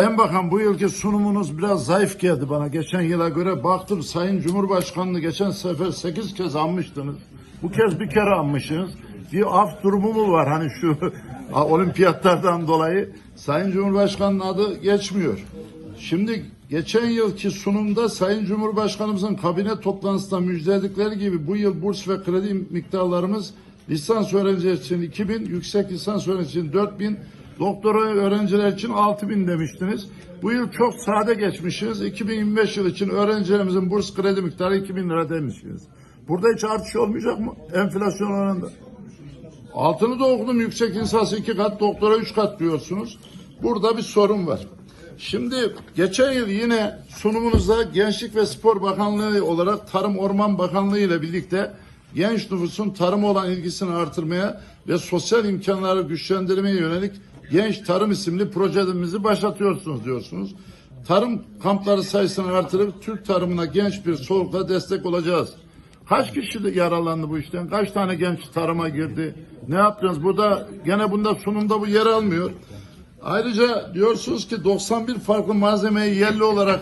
Sayın Bakan bu yılki sunumunuz biraz zayıf geldi bana. Geçen yıla göre baktım Sayın Cumhurbaşkanı'nı geçen sefer 8 kez anmıştınız. Bu kez bir kere anmışsınız. Bir af durumu mu var hani şu olimpiyatlardan dolayı? Sayın Cumhurbaşkanı'nın adı geçmiyor. Şimdi geçen yılki sunumda Sayın Cumhurbaşkanımızın kabine toplantısında müjdeledikleri gibi bu yıl burs ve kredi miktarlarımız lisans öğrenciler için 2000, yüksek lisans öğrenciler için 4000, doktora öğrenciler için 6000 demiştiniz. Bu yıl çok sade geçmişiz. 2025 yıl için öğrencilerimizin burs kredi miktarı 2000 lira demişsiniz. Burada hiç artış olmayacak mı? Enflasyon oranında. Altını da okudum yüksek lisans iki kat, doktora üç kat diyorsunuz. Burada bir sorun var. Şimdi geçen yıl yine sunumunuzda Gençlik ve Spor Bakanlığı olarak Tarım Orman Bakanlığı ile birlikte genç nüfusun tarıma olan ilgisini artırmaya ve sosyal imkanları güçlendirmeye yönelik Genç Tarım isimli projemizi başlatıyorsunuz diyorsunuz. Tarım kampları sayısını artırıp Türk tarımına genç bir solukla destek olacağız. Kaç kişi yaralandı bu işten? Kaç tane genç tarıma girdi? Ne yaptınız? Burada gene bunda sunumda bu yer almıyor. Ayrıca diyorsunuz ki 91 farklı malzemeyi yerli olarak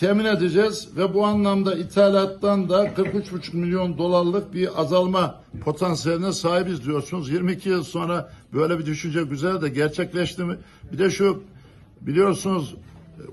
temin edeceğiz ve bu anlamda ithalattan da 43,5 milyon dolarlık bir azalma potansiyeline sahibiz diyorsunuz. 22 yıl sonra böyle bir düşünce güzel de gerçekleşti mi? Bir de şu biliyorsunuz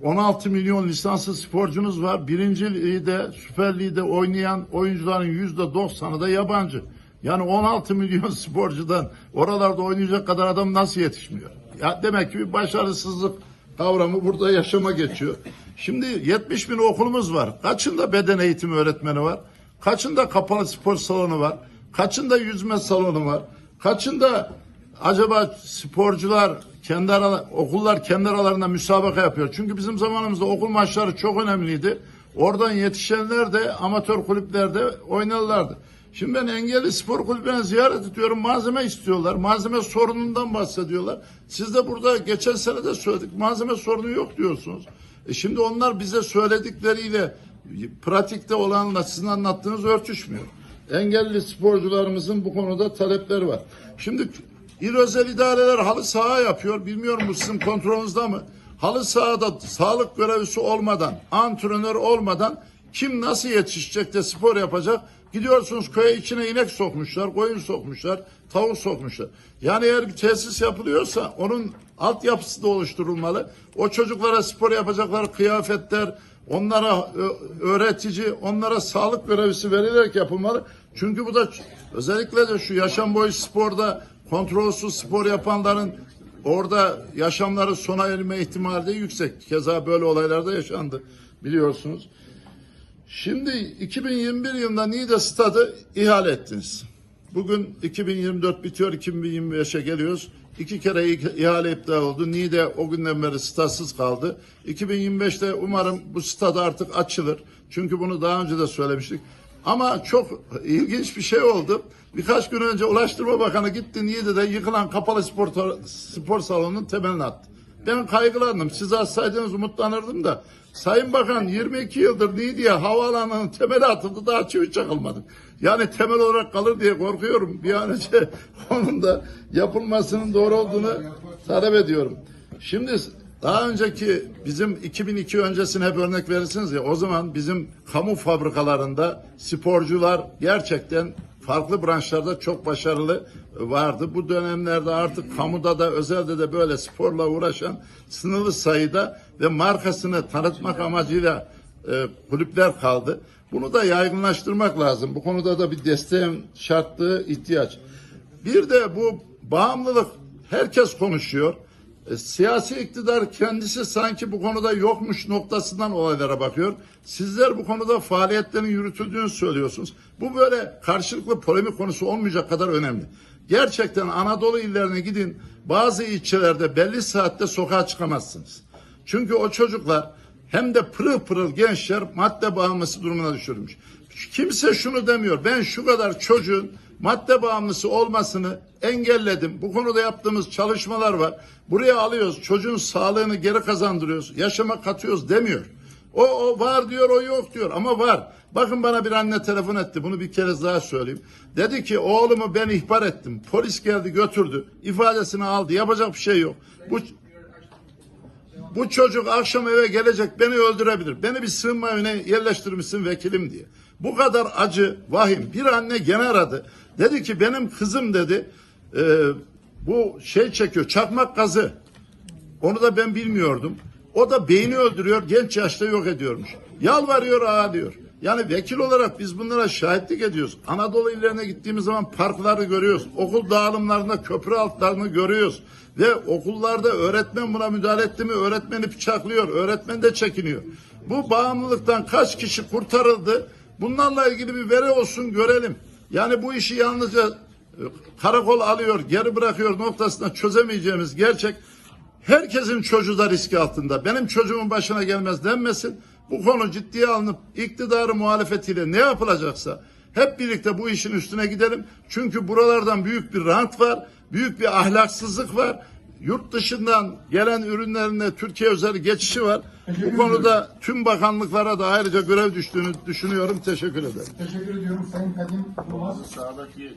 16 milyon lisanslı sporcunuz var. Birinci ligde, Süper Lig'de oynayan oyuncuların yüzde doksanı da yabancı. Yani 16 milyon sporcudan oralarda oynayacak kadar adam nasıl yetişmiyor? Ya demek ki bir başarısızlık kavramı burada yaşama geçiyor. Şimdi 70 bin okulumuz var. Kaçında beden eğitimi öğretmeni var? Kaçında kapalı spor salonu var? Kaçında yüzme salonu var? Kaçında acaba sporcular kendi aralar, okullar kendi aralarında müsabaka yapıyor. Çünkü bizim zamanımızda okul maçları çok önemliydi. Oradan yetişenler de amatör kulüplerde oynarlardı. Şimdi ben engelli spor kulübüne ziyaret ediyorum. Malzeme istiyorlar. Malzeme sorunundan bahsediyorlar. Siz de burada geçen sene de söyledik. Malzeme sorunu yok diyorsunuz. E şimdi onlar bize söyledikleriyle pratikte olanla sizin anlattığınız örtüşmüyor. Engelli sporcularımızın bu konuda talepleri var. Şimdi İl özel idareler halı saha yapıyor. Bilmiyorum bu sizin kontrolünüzde mi? Halı sahada sağlık görevlisi olmadan, antrenör olmadan kim nasıl yetişecek de spor yapacak? Gidiyorsunuz köye içine inek sokmuşlar, koyun sokmuşlar, tavuk sokmuşlar. Yani eğer bir tesis yapılıyorsa onun altyapısı da oluşturulmalı. O çocuklara spor yapacakları kıyafetler, onlara öğretici, onlara sağlık görevlisi verilerek yapılmalı. Çünkü bu da özellikle de şu yaşam boyu sporda kontrolsüz spor yapanların orada yaşamları sona erme ihtimali de yüksek. Keza böyle olaylar da yaşandı biliyorsunuz. Şimdi 2021 yılında Niğde Stadı ihale ettiniz. Bugün 2024 bitiyor, 2025'e geliyoruz. İki kere ihale iptal oldu. Niğde o günden beri statsız kaldı. 2025'te umarım bu stad artık açılır. Çünkü bunu daha önce de söylemiştik. Ama çok ilginç bir şey oldu. Birkaç gün önce Ulaştırma Bakanı gitti Niğde'de yıkılan kapalı spor, spor salonunun temelini attı. Ben kaygılandım. Siz atsaydınız umutlanırdım da. Sayın Bakan 22 yıldır Niğde'ye havaalanının temeli atıldı daha çivi çakılmadı. Yani temel olarak kalır diye korkuyorum. Bir an önce onun da yapılmasının doğru olduğunu talep ediyorum. Şimdi daha önceki bizim 2002 öncesine hep örnek verirsiniz ya o zaman bizim kamu fabrikalarında sporcular gerçekten farklı branşlarda çok başarılı vardı. Bu dönemlerde artık kamuda da özelde de böyle sporla uğraşan sınırlı sayıda ve markasını tanıtmak amacıyla e, kulüpler kaldı. Bunu da yaygınlaştırmak lazım. Bu konuda da bir desteğin şartlığı ihtiyaç. Bir de bu bağımlılık herkes konuşuyor. E, siyasi iktidar kendisi sanki bu konuda yokmuş noktasından olaylara bakıyor. Sizler bu konuda faaliyetlerin yürütüldüğünü söylüyorsunuz. Bu böyle karşılıklı polemik konusu olmayacak kadar önemli. Gerçekten Anadolu illerine gidin bazı ilçelerde belli saatte sokağa çıkamazsınız. Çünkü o çocuklar hem de pırıl pırıl gençler madde bağımlısı durumuna düşürülmüş. Kimse şunu demiyor. Ben şu kadar çocuğun madde bağımlısı olmasını engelledim. Bu konuda yaptığımız çalışmalar var. Buraya alıyoruz. Çocuğun sağlığını geri kazandırıyoruz. Yaşama katıyoruz demiyor. O, o var diyor, o yok diyor ama var. Bakın bana bir anne telefon etti. Bunu bir kere daha söyleyeyim. Dedi ki oğlumu ben ihbar ettim. Polis geldi götürdü. ifadesini aldı. Yapacak bir şey yok. Bu Bu çocuk akşam eve gelecek beni öldürebilir. Beni bir sığınma evine yerleştirmişsin vekilim diye. Bu kadar acı, vahim. Bir anne gene aradı. Dedi ki benim kızım dedi e, bu şey çekiyor çakmak gazı. Onu da ben bilmiyordum. O da beyni öldürüyor, genç yaşta yok ediyormuş. Yalvarıyor, ağlıyor. Yani vekil olarak biz bunlara şahitlik ediyoruz. Anadolu illerine gittiğimiz zaman parkları görüyoruz. Okul dağılımlarında köprü altlarını görüyoruz. Ve okullarda öğretmen buna müdahale etti mi öğretmeni bıçaklıyor, öğretmen de çekiniyor. Bu bağımlılıktan kaç kişi kurtarıldı? Bunlarla ilgili bir veri olsun görelim. Yani bu işi yalnızca e, karakol alıyor, geri bırakıyor noktasında çözemeyeceğimiz gerçek herkesin çocuğu da riski altında. Benim çocuğumun başına gelmez denmesin. Bu konu ciddiye alınıp iktidarı muhalefetiyle ne yapılacaksa hep birlikte bu işin üstüne gidelim. Çünkü buralardan büyük bir rant var, büyük bir ahlaksızlık var. Yurt dışından gelen ürünlerine Türkiye özel geçişi var. Bu konuda tüm bakanlıklara da ayrıca görev düştüğünü düşünüyorum. Teşekkür ederim. Teşekkür ediyorum Sayın Kadim Yılmaz. Sağdaki